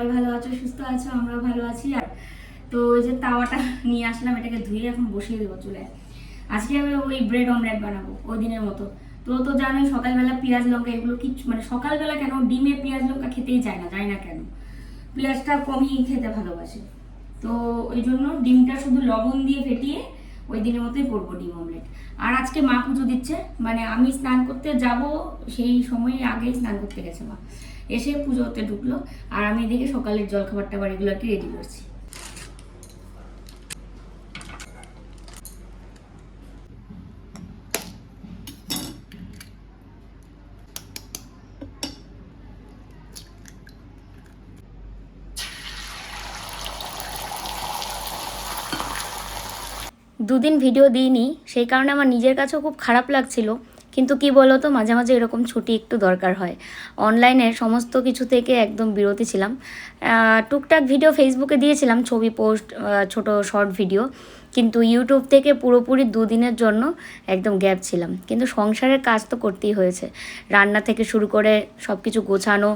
সবাই ভালো আছো, সুস্থ আছো, আমরাও ভালো আছি। আর তো ওই যে তাওয়াটা নিয়ে আসলাম, এটাকে ধুয়ে এখন বসিয়ে দেবো চুলে আজকে আমি ওই ব্রেড অমলেট বানাবো ওই দিনের মতো। তো তো জানোই সকালবেলা পেঁয়াজ লঙ্কা এগুলো কিচ্ছু মানে সকালবেলা কেন ডিমে পেঁয়াজ লঙ্কা খেতেই চায় না, যায় না কেন? পেঁয়াজটা কমই খেতে ভালোবাসে। তো ওই জন্য ডিমটা শুধু লবণ দিয়ে ফেটিয়ে ওই দিনের মতোই করব ডিম অমলেট আর আজকে মা পুজো দিচ্ছে মানে আমি স্নান করতে যাব, সেই সময়ে আগেই স্নান করতে গেছে মা। এসে পুজোতে ঢুকলো আর আমি এদিকে সকালের জলখাবার টাবার এগুলো আর রেডি করছি। দুদিন ভিডিও দিইনি, সেই কারণে আমার নিজের কাছেও খুব খারাপ লাগছিল। কিন্তু কি বলো তো মাঝে মাঝে এরকম ছুটি একটু দরকার হয়। অনলাইনে সমস্ত কিছু থেকে একদম বিরতি ছিলাম। টুকটাক ভিডিও ফেসবুকে দিয়েছিলাম, ছবি পোস্ট ছোট শর্ট ভিডিও কিন্তু ইউটিউব থেকে পুরোপুরি দুদিনের জন্য একদম গ্যাপ ছিলাম। কিন্তু সংসারের কাজ তো করতেই হয়েছে। রান্না থেকে শুরু করে সব কিছু গোছানো,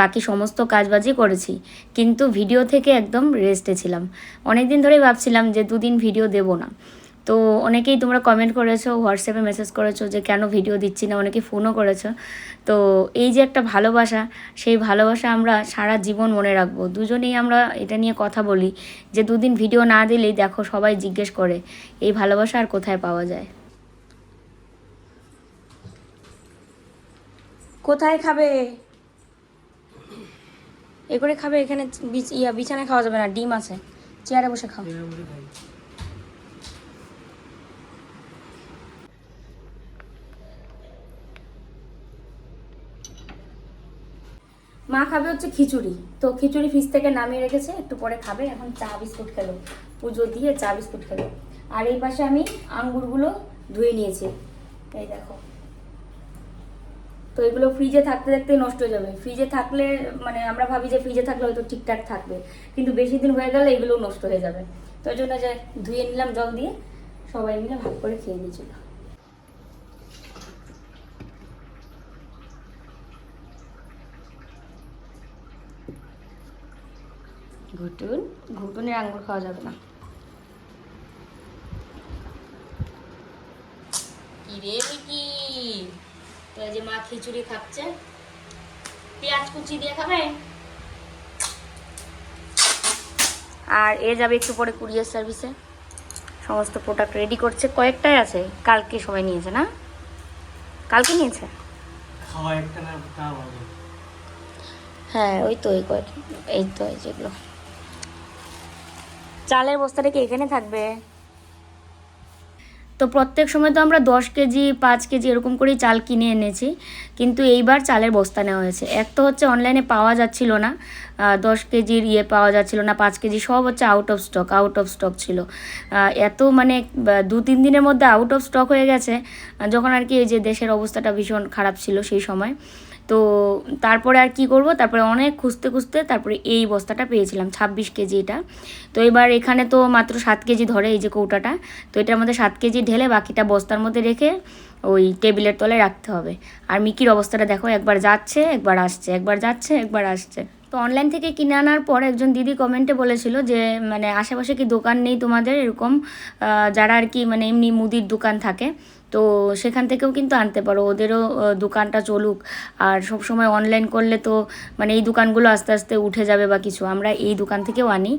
বাকি সমস্ত কাজবাজই করেছি। কিন্তু ভিডিও থেকে একদম রেস্টে ছিলাম। অনেক দিন ধরেই ভাবছিলাম যে দুদিন ভিডিও দেবো না। তো অনেকেই তোমরা কমেন্ট করেছ হোয়াটসঅ্যাপে মেসেজ করেছ যে কেন ভিডিও দিচ্ছি না অনেকে ফোনও করেছ। তো এই যে একটা ভালোবাসা সেই ভালোবাসা আমরা সারা জীবন মনে রাখব। দুজনেই আমরা এটা নিয়ে কথা বলি যে দুদিন ভিডিও না দিলেই দেখো সবাই জিজ্ঞেস করে এই ভালোবাসা আর কোথায় পাওয়া যায়? কোথায় খাবে? এ করে খাবে এখানে ইয়া বিছানায় খাওয়া যাবে না ডিম আছে। চেয়ারে বসে খাও। মা খাবে হচ্ছে খিচুড়ি। তো খিচুড়ি ফ্রিজ থেকে নামিয়ে রেখেছে, একটু পরে খাবে। এখন চা, বিস্কুট খেলো। পুজো দিয়ে চা, বিস্কুট খেলো। আর এই পাশে আমি আঙ্গুরগুলো ধুয়ে নিয়েছি। এই দেখো। তো এগুলো ফ্রিজে থাকতে থাকতে নষ্ট হয়ে যাবে। ফ্রিজে থাকলে মানে আমরা ভাবি যে ফ্রিজে থাকলে হয়তো ঠিকঠাক থাকবে। কিন্তু বেশি দিন হয়ে গেলে এগুলো নষ্ট হয়ে যাবে। তো ওই জন্য যে ধুয়ে নিলাম জল দিয়ে, সবাই মিলে ভাগ করে খেয়ে নিয়েছিল। ঘুটুন। ঘুটুনের আঙ্গুর খাওয়া যাবে না। কি রে কি তো এই যে মা খিচুড়ি খাচ্ছে পেঁয়াজ কুচি দিয়ে খাবে? আর এ যাবে একটু পরে কুরিয়ার সার্ভিসে। সমস্ত প্রোডাক্ট রেডি করছে। কয়েকটাই আছে। কালকে সবাই নিয়েছে না? কালকে নিয়েছে? খাওয়া একটা না তা ভালো হ্যাঁ ওই তো এই কয়েক এই তো যেগুলো। চালের বস্তাটা কি এখানে থাকবে? তো প্রত্যেক সময় তো আমরা দশ কেজি, পাঁচ কেজি এরকম করেই চাল কিনে এনেছি। কিন্তু এইবার চালের বস্তা নেওয়া হয়েছে। এক তো হচ্ছে অনলাইনে পাওয়া যাচ্ছিল না। দশ কেজির ইয়ে পাওয়া যাচ্ছিল না, পাঁচ কেজি সব হচ্ছে out of stock out of stock ছিল। এত মানে দু, তিন দিনের মধ্যে আউট অফ স্টক হয়ে গেছে। যখন আর কি এই যে দেশের অবস্থাটা ভীষণ খারাপ ছিল সেই সময়। তো তারপরে আর কি করব? তারপরে অনেক খুঁজতে খুঁজতে তারপরে এই বস্তাটা পেয়েছিলাম, ছাব্বিশ কেজি এটা। তো এবার এখানে তো মাত্র সাত কেজি ধরে এই যে কৌটাটা। তো এটার মধ্যে সাত কেজি ঢেলে বাকিটা বস্তার মধ্যে রেখে ওই টেবিলের তলায় রাখতে হবে। আর মিকির অবস্থাটা দেখো, একবার যাচ্ছে, একবার আসছে, একবার যাচ্ছে, একবার আসছে। তো অনলাইন থেকে কিনে আনার পর একজন দিদি কমেন্টে বলেছিল যে মানে আশেপাশে কি দোকান নেই তোমাদের এরকম? যারা আর কি মানে এমনি মুদির দোকান থাকে তো সেখান থেকেও কিন্তু আনতে পারো। ওদেরও দোকানটা চলুক। আর সব সময় অনলাইন করলে তো মানে এই দোকানগুলো আস্তে আস্তে উঠে যাবে বা কিছু। আমরা এই দোকান থেকেও আনি।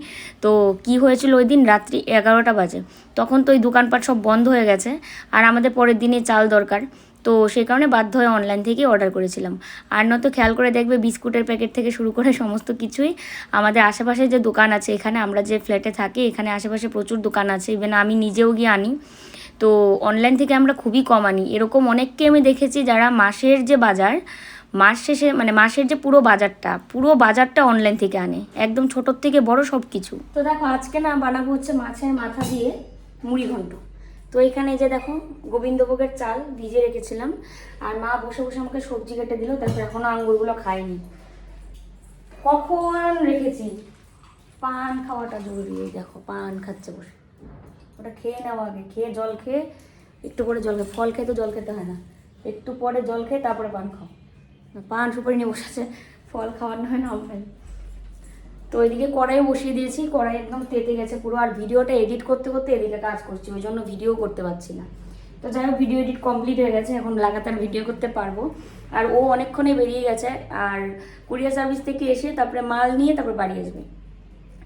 তো কি হয়েছিল ওই দিন? রাত্রি এগারোটা বাজে। তখন তো ওই দোকানপাট সব বন্ধ হয়ে গেছে। আর আমাদের পরের দিনে চাল দরকার। তো সেই কারণে বাধ্য হয়ে অনলাইন থেকেই অর্ডার করেছিলাম। আর নয়তো খেয়াল করে দেখবে বিস্কুটের প্যাকেট থেকে শুরু করে সমস্ত কিছুই আমাদের আশেপাশে যে দোকান আছে, এখানে আমরা যে ফ্ল্যাটে থাকি, এখানে আশেপাশে প্রচুর দোকান আছে। ইভেন আমি নিজেও গিয়ে আনি। তো অনলাইন থেকে আমরা খুবই কম আনি। এরকম অনেককে আমি দেখেছি যারা মাসের যে বাজার, মাস শেষে মানে মাসের যে পুরো বাজারটা পুরো বাজারটা অনলাইন থেকে আনে। একদম ছোটোর থেকে বড় সব কিছু তো দেখো, আজকে না বানাবো হচ্ছে মাছের মাথা দিয়ে মুড়ি ঘন্ট। তো এখানে যে দেখো, গোবিন্দভোগের চাল ভিজে রেখেছিলাম। আর মা বসে বসে আমাকে সবজি কেটে দিল তারপর এখনও আঙ্গুরগুলো খাইনি কখন রেখেছি? পান খাওয়াটা জরুরি দেখো, পান খাচ্ছে বসে। ওটা খেয়ে নাও আগে, খেয়ে জল খেয়ে, একটু করে জল খেয়ে, ফল খেয়ে তো জল খেতে হয় না। একটু পরে জল খেয়ে তারপরে পান খাও। পান সুপারি নিয়ে বসেছে ফল খাওয়ানো হয় না হবে তো ওইদিকে কড়াই বসিয়ে দিয়েছি, কড়াই একদম তেতে গেছে পুরো, আর ভিডিওটা এডিট করতে করতে এদিকে কাজ করছি, ওই জন্য ভিডিও করতে পারছি না। তো যাই হোক ভিডিও এডিট কমপ্লিট হয়ে গেছে, এখন লাগাতার ভিডিও করতে পারব। আর ও অনেকক্ষণে বেরিয়ে গেছে, আর কুরিয়ার সার্ভিস থেকে এসে তারপরে মাল নিয়ে তারপরে বাড়ি আসবে।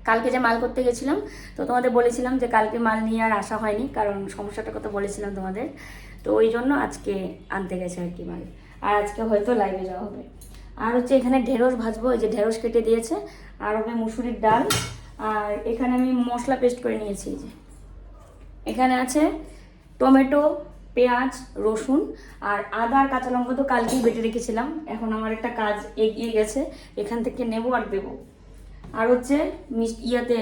কালকে যে মাল করতে গেছিলাম, তো তোমাদের বলেছিলাম যে কালকে মাল নিয়ে আর আসা হয়নি, কারণ সমস্যাটার কথা বলেছিলাম তোমাদের। তো ওই জন্য আজকে আনতে গেছে আর কি মাল। আর আজকে হয়তো লাইভে যাওয়া হবে। আর হচ্ছে এখানে ঢেঁড়স ভাজবো, এই যে ঢেঁড়স কেটে দিয়েছে। আর হবে মুসুরির ডাল। আর এখানে আমি মশলা পেস্ট করে নিয়েছি যে। এখানে আছে টমেটো, পেঁয়াজ, রসুন। আর আদা আর কাঁচা লঙ্কা তো কালকেই বেটে রেখেছিলাম। এখন আমার একটা কাজ এগিয়ে গেছে, এখান থেকে নেব আর দেবো। আর হচ্ছে ইয়াতে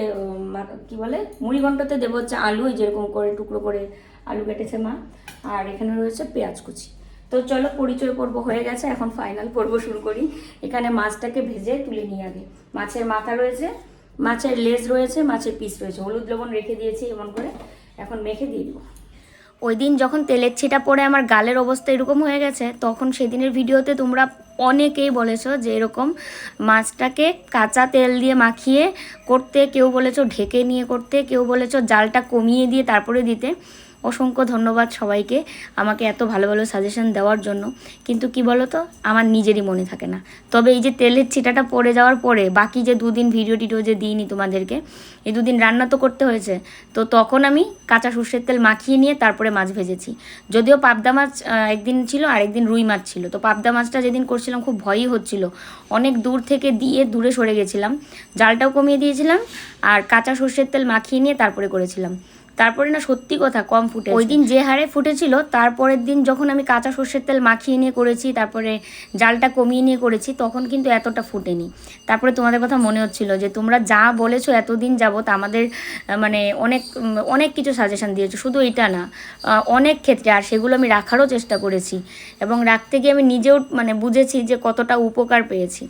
কি বলে? মুড়ি ঘন্টতে দেবো হচ্ছে আলু যেরকম করে, টুকরো করে আলু কেটেছে মা। আর এখানে রয়েছে পেঁয়াজ কুচি। তো চলো, পরিচয় পর্ব হয়ে গেছে, এখন ফাইনাল পর্ব শুরু করি। এখানে মাছটাকে ভেজে তুলে নিয়ে আগে। মাছের মাথা রয়েছে, মাছের লেজ রয়েছে, মাছের পিস রয়েছে। হলুদ লবণ রেখে দিয়েছি এমন করে। এখন মেখে দিয়ে দেবো। ওই দিন যখন তেলের ছিটা পড়ে আমার গালের অবস্থা এরকম হয়ে গেছে, তখন সেদিনের ভিডিওতে তোমরা অনেকেই বলেছ যে এরকম মাছটাকে কাঁচা তেল দিয়ে মাখিয়ে করতে, কেউ বলেছ ঢেকে নিয়ে করতে, কেউ বলেছ জালটা কমিয়ে দিয়ে তারপরে দিতে। অসংখ্য ধন্যবাদ সবাইকে আমাকে এত ভালো ভালো সাজেশন দেওয়ার জন্য। কিন্তু কি বলো তো আমার নিজেরই মনে থাকে না। তবে এই যে তেলের ছিটাটা পড়ে যাওয়ার পরে বাকি যে দুদিন ভিডিও টিডিও যে দিইনি তোমাদেরকে, এই দুদিন রান্না তো করতে হয়েছে। তো তখন আমি কাঁচা সর্ষের তেল মাখিয়ে নিয়ে তারপরে মাছ ভেজেছি। যদিও পাবদা মাছ একদিন ছিল আর একদিন রুই মাছ ছিল। তো পাবদা মাছটা যেদিন করছিলাম খুব ভয়ই হচ্ছিল। অনেক দূর থেকে দিয়ে দূরে সরে গেছিলাম। জালটাও কমিয়ে দিয়েছিলাম আর কাঁচা সর্ষের তেল মাখিয়ে নিয়ে তারপরে করেছিলাম। তারপরে না সত্যি কথা কম ফুটে ওই দিন যে হারে ফুটেছিল, তারপরের দিন যখন আমি কাঁচা সর্ষের তেল মাখিয়ে নিয়ে করেছি, তারপরে জালটা কমিয়ে নিয়ে করেছি, তখন কিন্তু এতটা ফুটেনি। তারপরে তোমাদের কথা মনে হচ্ছিল যে, তোমরা যা বলেছ এতদিন যাবত আমাদের মানে অনেক অনেক কিছু সাজেশন দিয়েছ। শুধু এটা না অনেক ক্ষেত্রে, আর সেগুলো আমি রাখারও চেষ্টা করেছি। এবং রাখতে গিয়ে আমি নিজেও মানে বুঝেছি যে কতটা উপকার পেয়েছি।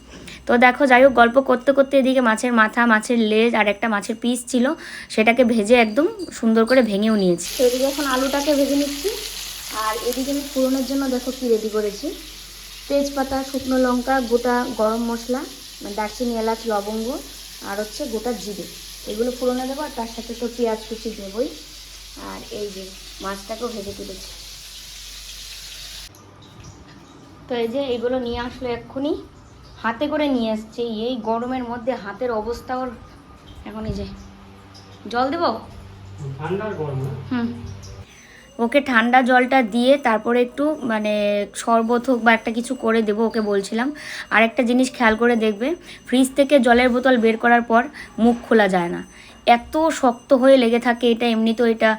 তো দেখো যাই হোক গল্প করতে করতে এদিকে মাছের মাথা মাছের লেজ আর একটা মাছের পিস ছিল। সেটাকে ভেজে একদম সুন্দর করে ভেঙেও নিয়েছি। তো এদিকে এখন আলুটাকে ভেজে নিচ্ছি। আর এদিকে আমি ফোড়নের জন্য দেখো কি রেডি করেছি। তেজপাতা শুকনো লঙ্কা গোটা গরম মশলা মানে দারচিনি এলাচ লবঙ্গ আর হচ্ছে গোটা জিরে। এগুলো ফোড়নে দেবো আর তার সাথে তো পেঁয়াজ কুচি দেবই। আর এই যে মাছটাকেও ভেজে তুলেছি। তো এই যে এগুলো নিয়ে আসলো এক্ষুনি। হাতে করে নিয়ে আসছে। এই গরমের মধ্যে হাতের অবস্থা ওর। এখন এই যে জল দেবো? না হুম। ওকে ঠান্ডা জলটা দিয়ে তারপরে একটু মানে শরবত হোক বা একটা কিছু করে দেবো ওকে বলছিলাম। আর একটা জিনিস খেয়াল করে দেখবে ফ্রিজ থেকে জলের বোতল বের করার পর মুখ খোলা যায় না। এত শক্ত হয়ে লেগে থাকে এটা এমনি তো এটা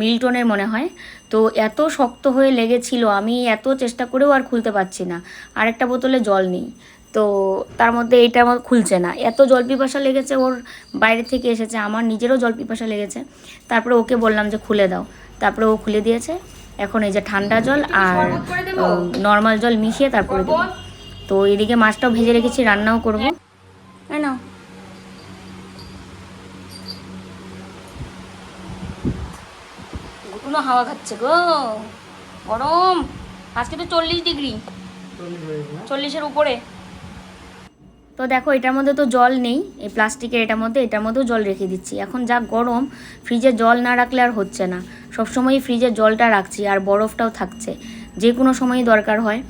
মিল্টনের মনে হয়। তো এত শক্ত হয়ে লেগেছিল আমি এত চেষ্টা করেও আর খুলতে পারছি না। আর একটা বোতলে জল নেই। তো তার মধ্যে এটা আমার খুলছে না। এত জল পিপাসা লেগেছে ওর বাইরে থেকে এসেছে আমার নিজেরও জল পিপাসা লেগেছে। তারপরে ওকে বললাম যে খুলে দাও। তারপরে ও খুলে দিয়েছে। এখন এই যে ঠান্ডা জল আর নর্মাল জল মিশিয়ে তারপরে দেবো। তো এদিকে মাছটাও ভেজে রেখেছি রান্নাও করব। তাই না হাওয়া খাচ্ছে গো। গরম। আজকে তো চল্লিশ ডিগ্রি? চল্লিশের উপরে। তো দেখো এটার মধ্যে তো জল নেই। এই প্লাস্টিকের এটার মধ্যে এটার মধ্যেও জল রেখে দিচ্ছি। এখন যা গরম ফ্রিজে জল না রাখলে আর হচ্ছে না। সবসময়ই ফ্রিজে জলটা রাখছি আর বরফটাও থাকছে। যে কোনো সময়ই দরকার হয়।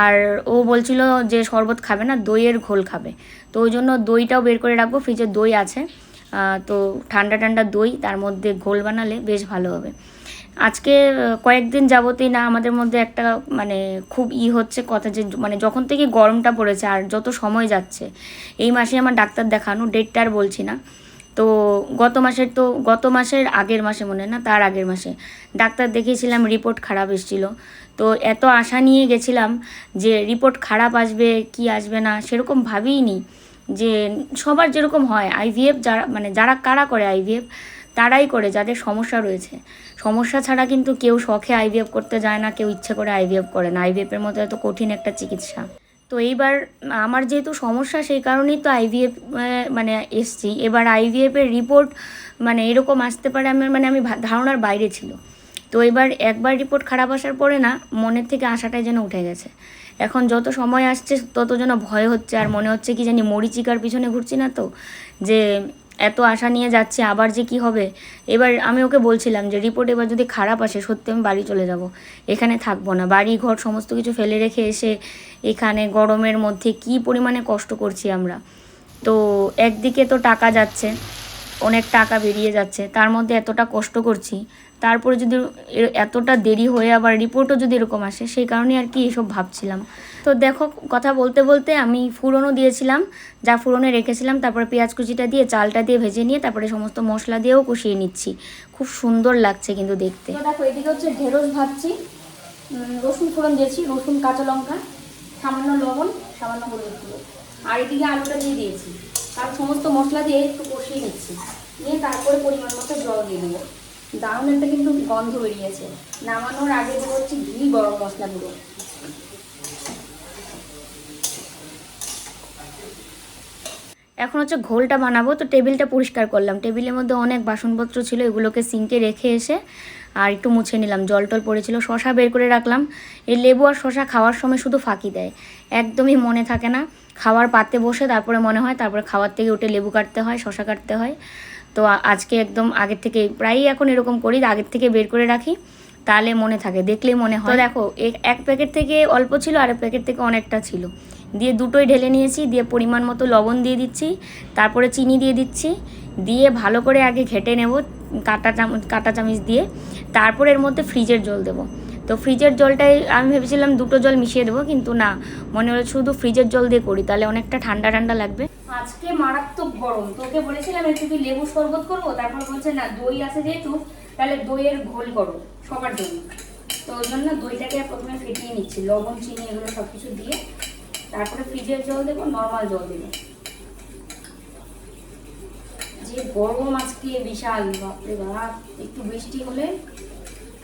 আর ও বলছিল যে শরবত খাবে না দইয়ের ঘোল খাবে। তো ওই জন্য দইটাও বের করে রাখব। ফ্রিজে দই আছে। তো ঠান্ডা ঠান্ডা দই তার মধ্যে ঘোল বানালে বেশ ভালো হবে। আজকে কয়েকদিন যাবতই না, আমাদের মধ্যে একটা মানে খুব ই হচ্ছে কথা যে মানে যখন থেকে গরমটা পড়েছে আর যত সময় যাচ্ছে, এই মাসে আমার ডাক্তার দেখানো ডেটটা আর বলছি না। তো গত মাসের তো, গত মাসের আগের মাসে মনে না, তার আগের মাসে ডাক্তার দেখিয়েছিলাম, রিপোর্ট খারাপ এসেছিল। তো এত আশা নিয়ে গেছিলাম যে, রিপোর্ট খারাপ আসবে, কি আসবে না, সেরকম ভাবিনি যে, সবার যেরকম হয় আইভিএফ যারা মানে যারা, কারা করে আইভিএফ তারাই করে যাদের সমস্যা রয়েছে। সমস্যা ছাড়া কিন্তু কেউ শখে আইভিএফ করতে যায় না, কেউ ইচ্ছে করে আইভিএফ করে না। আইভিএফের মতো এত কঠিন একটা চিকিৎসা। তো এইবার আমার যেহেতু সমস্যা, সেই কারণেই তো আইভিএফ মানে এসছি। এবার আইভিএফের রিপোর্ট মানে এরকম আসতে পারে আমার মানে আমি ধারণার বাইরে ছিল। তো এবার একবার রিপোর্ট খারাপ আসার পরে না, মনের থেকে আশাটাই যেন উঠে গেছে। এখন যত সময় আসছে, তত যেন ভয় হচ্ছে। আর মনে হচ্ছে কি জানি মরিচিকার পিছনে ঘুরছি না তো? যে এত আশা নিয়ে যাচ্ছে, আবার যে কি হবে? এবার আমি ওকে বলছিলাম যে, রিপোর্ট এবার যদি খারাপ আসে, সত্যি আমি বাড়ি চলে যাব। এখানে থাকব না। বাড়ি ঘর সমস্ত কিছু ফেলে রেখে এসে এখানে গরমের মধ্যে কি পরিমাণে কষ্ট করছি আমরা? তো একদিকে তো টাকা যাচ্ছে, অনেক টাকা বেরিয়ে যাচ্ছে, তার মধ্যে এতটা কষ্ট করছি। তারপরে যদি এতটা দেরি হয়ে আবার রিপোর্টও যদি এরকম আসে, সেই কারণে আর কি এসব ভাবছিলাম। তো দেখো, কথা বলতে বলতে আমি ফুরনও দিয়েছিলাম, যা ফুরনে রেখেছিলাম, তারপরে পেঁয়াজ কুচিটা দিয়ে, চালটা দিয়ে ভেজে নিয়ে, তারপরে সমস্ত মশলা দিয়েও কষিয়ে নিচ্ছি। খুব সুন্দর লাগছে কিন্তু দেখতে। দেখো, এদিকে হচ্ছে ঢেঁড়স ভাজছি রসুন ফোড়ন দিয়েছি, রসুন, কাঁচা লঙ্কা, সামান্য লবণ, সামান্য হলুদ আর এদিকে আলুটা দিয়ে দিয়েছি। আর সমস্ত মশলা দিয়ে একটু কষিয়ে নিচ্ছি। নিয়ে তারপরে পরিমাণ মতো জল দিয়ে দেবো। দারুণ একটা কিন্তু গন্ধ বেরিয়েছে। নামানোর আগে হচ্ছে ঘি, গরম মশলা গুঁড়ো। এখন হচ্ছে ঘোলটা বানাবো, তো টেবিলটা পরিষ্কার করলাম। টেবিলের মধ্যে অনেক বাসনপত্র ছিল, এগুলোকে সিঙ্কে রেখে এসে আর একটু মুছে নিলাম। জল টল পড়েছিল, শশা বের করে রাখলাম। এই লেবু আর শশা খাওয়ার সময় শুধু ফাঁকি দেয়, একদমই মনে থাকে না। খাওয়ার পাতে বসে তারপরে মনে হয়, তারপরে খাওয়ার থেকে উঠে লেবু কাটতে হয়, শশা কাটতে হয়। তো আজকে একদম আগের থেকে প্রায়ই এখন এরকম করি আগের থেকে বের করে রাখি। তাহলে মনে থাকে, দেখলেই মনে হয়। দেখো এক প্যাকেট থেকে অল্প ছিল আর এক প্যাকেট থেকে অনেকটা ছিল। দিয়ে দুটোই ঢেলে নিয়েছি, দিয়ে পরিমাণ মতো লবণ দিয়ে দিচ্ছি, তারপরে চিনি দিয়ে দিচ্ছি, দিয়ে ভালো করে আগে ঘেটে নেব কাটা চামচ কাটা চামচ দিয়ে, তারপর এর মধ্যে ফ্রিজের জল দেবো। তো ফ্রিজের জলটাই আমি ভেবেছিলাম দুটো জল মিশিয়ে দেবো, কিন্তু না, মনে হলো শুধু ফ্রিজের জল দিয়ে করি, তাহলে অনেকটা ঠান্ডা ঠান্ডা লাগবে। আজকে মারাত্মক গরম, তোকে বলেছিলাম একটু কি লেবু শরবত করব, তারপর বলছে না, দই আছে যেহেতু, তাহলে দইয়ের ঘোল করো সবার জন্য। তো ওই জন্য দইটাকে প্রথমে ফেটিয়ে নিচ্ছি, লবণ, চিনি এগুলো সব কিছু দিয়ে তারপরে ফ্রিজের জল দেবো নর্মাল জল দেবো। যে গরম আজকে বিশাল, বাপরে বাপ, একটু বৃষ্টি হলে,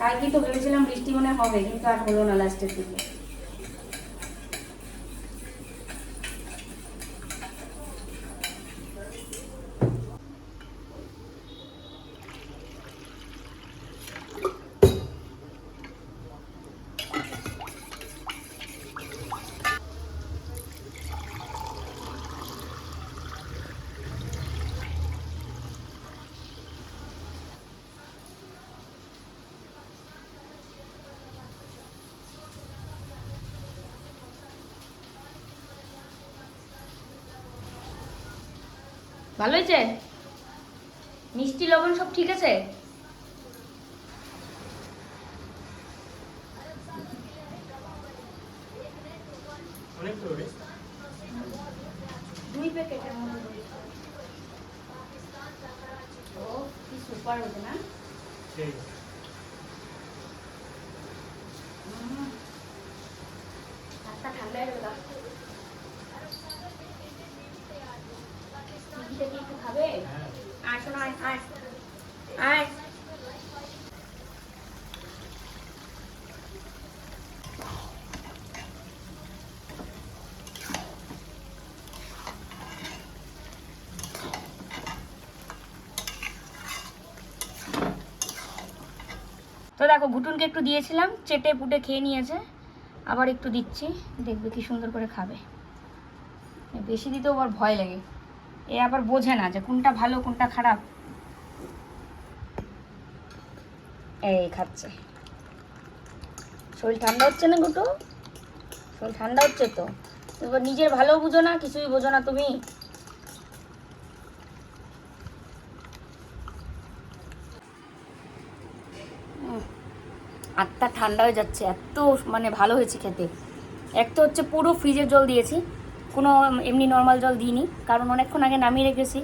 কালকে তো ভেবেছিলাম বৃষ্টি মনে হবে, কিন্তু আর হলো না লাস্টের দিকে। ভালো হয়েছে? মিষ্টি লবণ সব ঠিক আছে? দুই প্যাকেটের ও কি সুপার হয়েছে না? ঠান্ডা হয়ে গেল মিষ্টিটা কি একটু খাবে হ্যাঁ আয় তো দেখো, ঘুটুনকে একটু দিয়েছিলাম, চেটে পুটে খেয়ে নিয়েছে। আবার একটু দিচ্ছি, দেখবে কি সুন্দর করে খাবে। বেশি দিতেও আবার ভয় লাগে। এ আবার বোঝে না যে কোনটা ভালো, কোনটা খারাপ। এই খাচ্ছে। শরীর ঠান্ডা হচ্ছে না গুটু? শরীর ঠান্ডা হচ্ছে তো। এবার নিজের ভালো বুঝো না, কিছুই বোঝো না তুমি। আত্মা ঠান্ডা হয়ে যাচ্ছে, এত মানে ভালো হয়েছে খেতে। এক তো হচ্ছে পুরো ফ্রিজের জল দিয়েছি। কোনো এমনি নর্মাল জল দিইনি, কারণ অনেকক্ষণ আগে নামিয়ে রেখেছি।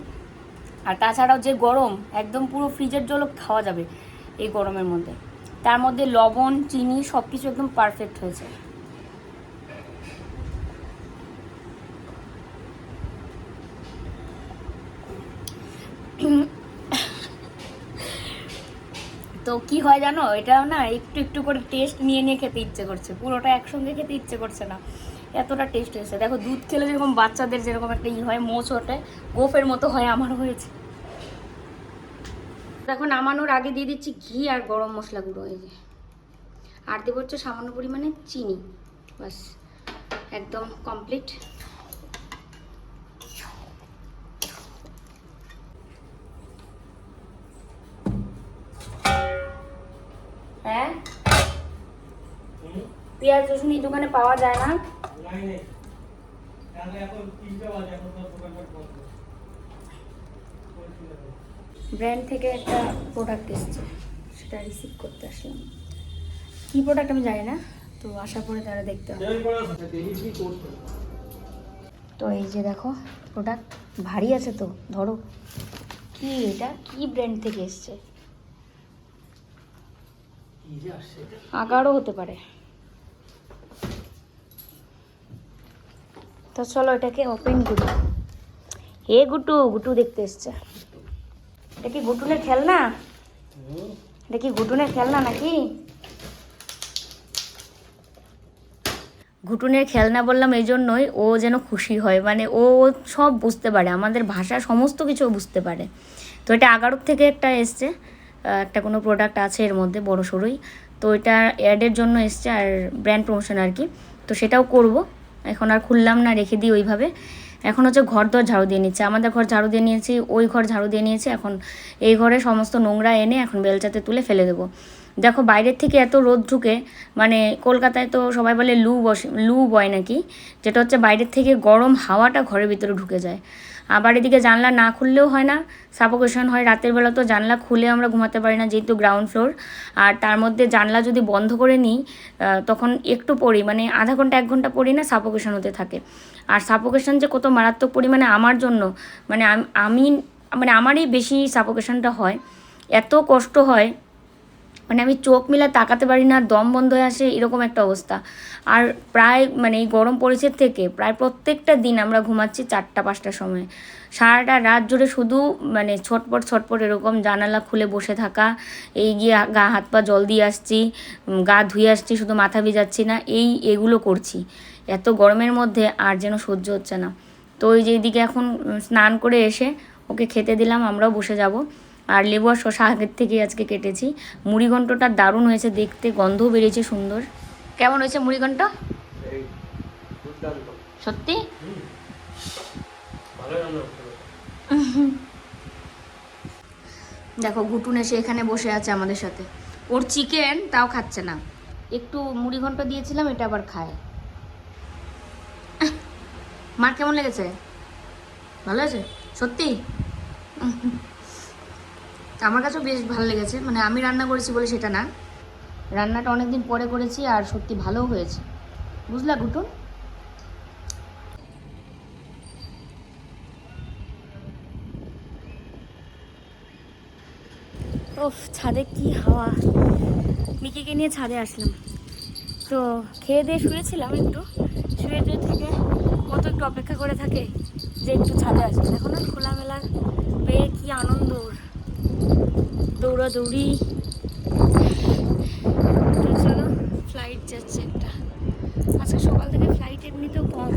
আর তাছাড়াও যে গরম, একদম পুরো ফ্রিজের জলও খাওয়া যাবে এই গরমের মধ্যে। তার মধ্যে লবণ, চিনি সব কিছু একদম পারফেক্ট হয়েছে। তো কি হয় জানো? এটা না একটু একটু করে টেস্ট নিয়ে নিয়ে খেতে ইচ্ছে করছে। পুরোটা একসঙ্গে খেতে ইচ্ছে করছে না। এতটা টেস্ট হয়েছে। দেখো দুধ খেলে যেরকম বাচ্চাদের যেরকম একটা ই হয় মোচ ওঠে গোফের মতো হয় আমার হয়েছে। দেখো নামানোর আগে দিয়ে দিচ্ছি ঘি আর গরম মশলা গুঁড়ো এই যে। আর দেবো হচ্ছে সামান্য পরিমাণে চিনি। বাস একদম কমপ্লিট হ্যাঁ? পেঁয়াজ রসুন এই দোকানে পাওয়া যায় না। নাই তাহলে এখন তিনটে বাজে এখন তো দোকানপাট বন্ধ। বলছি না তো। ব্র্যান্ড থেকে একটা প্রোডাক্ট এসেছে সেটা রিসিভ করতে আসলাম। কী প্রোডাক্ট আমি জানি না তো আশা করে তারা দেখতে হবে। তো এই যে দেখো প্রোডাক্ট ভারী আছে তো ধরো। কি এটা? কি ব্র্যান্ড থেকে এসছে? আগারও হতে পারে। তো চলো এটাকে ওপেন করি। হে গুটু গুটু দেখতে এসছে। এটা কি গুটুনের খেলনা? এটা কি ঘুটুনের খেলনা নাকি? ঘুটুনের খেলনা বললাম এই জন্যই ও যেন খুশি হয়। মানে ও সব বুঝতে পারে, আমাদের ভাষা সমস্ত কিছু বুঝতে পারে। তো এটা এগারোর থেকে একটা এসছে একটা কোনো প্রোডাক্ট আছে এর মধ্যে, বড় সড়োই তো এটা অ্যাডের জন্য এসছে আর ব্র্যান্ড প্রমোশন আর কি। তো সেটাও করব। এখন আর খুললাম না, রেখে দিই ওইভাবে। এখন হচ্ছে ঘর দর ঝাড়ু দিয়ে নিচ্ছে। আমাদের ঘর ঝাড়ু দিয়ে নিয়েছি, ওই ঘর ঝাড়ু দিয়ে নিয়েছি। এখন এই ঘরে সমস্ত নোংরা এনে এখন বেলচাতে তুলে ফেলে দেবো। দেখো বাইরের থেকে এত রোদ ঢুকে মানে কলকাতায় তো সবাই বলে লু বসে, লু বয় নাকি, যেটা হচ্ছে বাইরের থেকে গরম হাওয়াটা ঘরের ভিতরে ঢুকে যায়। আবার এদিকে জানলা না খুললেও হয় না। সাফোকেশন হয় রাতের বেলা তো জানলা খুলে আমরা ঘুমাতে পারি না যেহেতু গ্রাউন্ড ফ্লোর আর তার মধ্যে জানলা যদি বন্ধ করে নিই তখন একটু পড়ি মানে আধা ঘণ্টা, এক ঘণ্টা পড়ি না সাফোকেশন হতে থাকে। আর সাফোকেশন যে কত মারাত্মক পরিমাণে আমার জন্য মানে আমি মানে আমারই বেশি সাফোকেশনটা হয়। এত কষ্ট হয় মানে আমি চোখ মিলা তাকাতে পারি না, দম বন্ধ হয়ে আসে, এরকম একটা অবস্থা। আর প্রায় মানে এই গরম পরিস্থিতি থেকে প্রায় প্রত্যেকটা দিন আমরা ঘুমাচ্ছি চারটা, পাঁচটার সময়। সারাটা রাত জুড়ে শুধু মানে ছটপট ছটপট এরকম জানালা খুলে বসে থাকা, এই গিয়ে গা, হাত, পা জল দিয়ে আসছি গা ধুয়ে আসছি, শুধু মাথা ভিজাচ্ছি না, এই এগুলো করছি। এত গরমের মধ্যে আর যেন সহ্য হচ্ছে না। তো ওই যে এইদিকে এখন স্নান করে এসে ওকে খেতে দিলাম, আমরাও বসে যাব। আর লেবু আর শশা আগের থেকেই আজকে কেটেছি। মুড়িঘণ্টটা দারুণ হয়েছে দেখতে, গন্ধও বেরিয়েছে সুন্দর। কেমন হয়েছে মুড়িঘণ্ট সত্যি। দেখো, ঘুটুন এসে এখানে বসে আছে আমাদের সাথে। ওর চিকেন, তাও খাচ্ছে না। একটু মুড়ি মুড়িঘণ্ট দিয়েছিলাম, এটা আবার খায়। মার কেমন লেগেছে? ভালো আছে? সত্যি? আমার কাছেও বেশ ভালো লেগেছে। মানে আমি রান্না করেছি বলে সেটা না। রান্নাটা অনেকদিন পরে করেছি আর সত্যি ভালোও হয়েছে। বুঝলা ঘুটুন ওফ ছাদে কি হাওয়া। মিকিকে নিয়ে ছাদে আসলাম। তো খেয়ে দিয়ে শুয়েছিলাম একটু। শুয়ে টুয়ে থেকে কত একটু অপেক্ষা করে থাকে যে একটু ছাদে আসবে দেখো না, খোলামেলা পেয়ে কি আনন্দ। দৌড়াদৌড়ি। চলো ফ্লাইট যাচ্ছে একটা। আজকে সকাল থেকে ফ্লাইট এমনিতেও কম।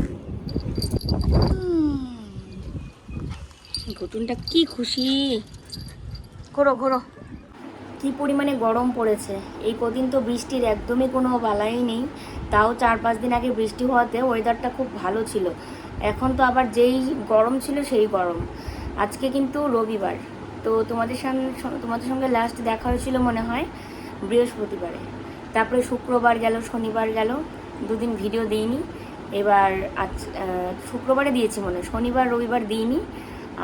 ঘটনটা কি খুশি? ঘোরো ঘোরো। কি পরিমাণে গরম পড়েছে। এই কদিন তো বৃষ্টির একদমই কোনো বালাই নেই। তাও চার পাঁচ দিন আগে বৃষ্টি হওয়াতে ওয়েদারটা খুব ভালো ছিল। এখন তো আবার যেই গরম ছিল সেই গরম। আজকে কিন্তু রবিবার। তো তোমাদের সঙ্গে তোমাদের সঙ্গে লাস্ট দেখা হয়েছিল মনে হয় বৃহস্পতিবারে। তারপরে শুক্রবার গেল, শনিবার গেল, দুদিন ভিডিও দিইনি। এবার আজ শুক্রবারে দিয়েছি মনে শনিবার, রবিবার দিইনি।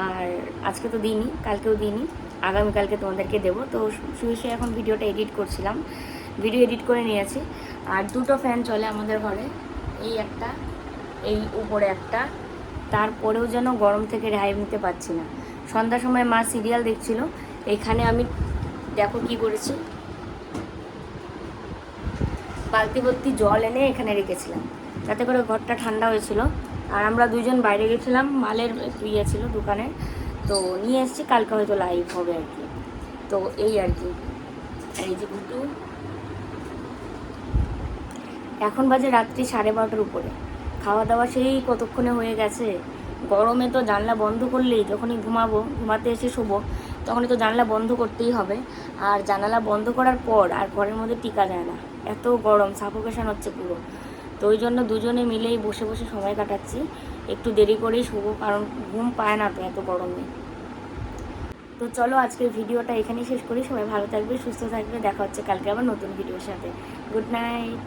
আর আজকে তো দিইনি, কালকেও দিইনি, আগামীকালকে তোমাদেরকে দেবো। তো শুয়ে শুয়ে এখন ভিডিওটা এডিট করছিলাম। ভিডিও এডিট করে নিয়েছি। আর দুটো ফ্যান চলে আমাদের ঘরে, এই একটা, এই উপরে একটা। তারপরেও যেন গরম থেকে রেহাই নিতে পারছি না। সন্ধ্যার সময় মা সিরিয়াল দেখছিল। এখানে আমি দেখো কি করেছি। বালতি ভর্তি জল এনে এখানে রেখেছিলাম। যাতে করে ঘরটা ঠান্ডা হয়েছিল। আর আমরা দুজন বাইরে গেছিলাম। মালের ইয়ে ছিল দোকানে। তো নিয়ে এসেছি। কালকে হয়তো লাইভ হবে আর কি। তো এই আর কি। এই যে গুটু এখন বাজে রাত্রি সাড়ে বারোটার উপরে। খাওয়া দাওয়া সেই কতক্ষণে হয়ে গেছে? গরমে তো জানলা বন্ধ করলেই যখনই ঘুমাবো, ঘুমাতে এসে শোবো, তখনই তো জানলা বন্ধ করতেই হবে। আর জানালা বন্ধ করার পর আর ঘরের মধ্যে টিকা যায় না। এত গরম, সাফোকেশন হচ্ছে পুরো। তো ওই জন্য দুজনে মিলেই বসে বসে সময় কাটাচ্ছি। একটু দেরি করেই শোবো, কারণ ঘুম পায় না তো এত গরমে। তো চলো আজকের ভিডিওটা এখানেই শেষ করি। সবাই ভালো থাকবে, সুস্থ থাকবে। দেখা হচ্ছে কালকে আবার নতুন ভিডিওর সাথে। Good night.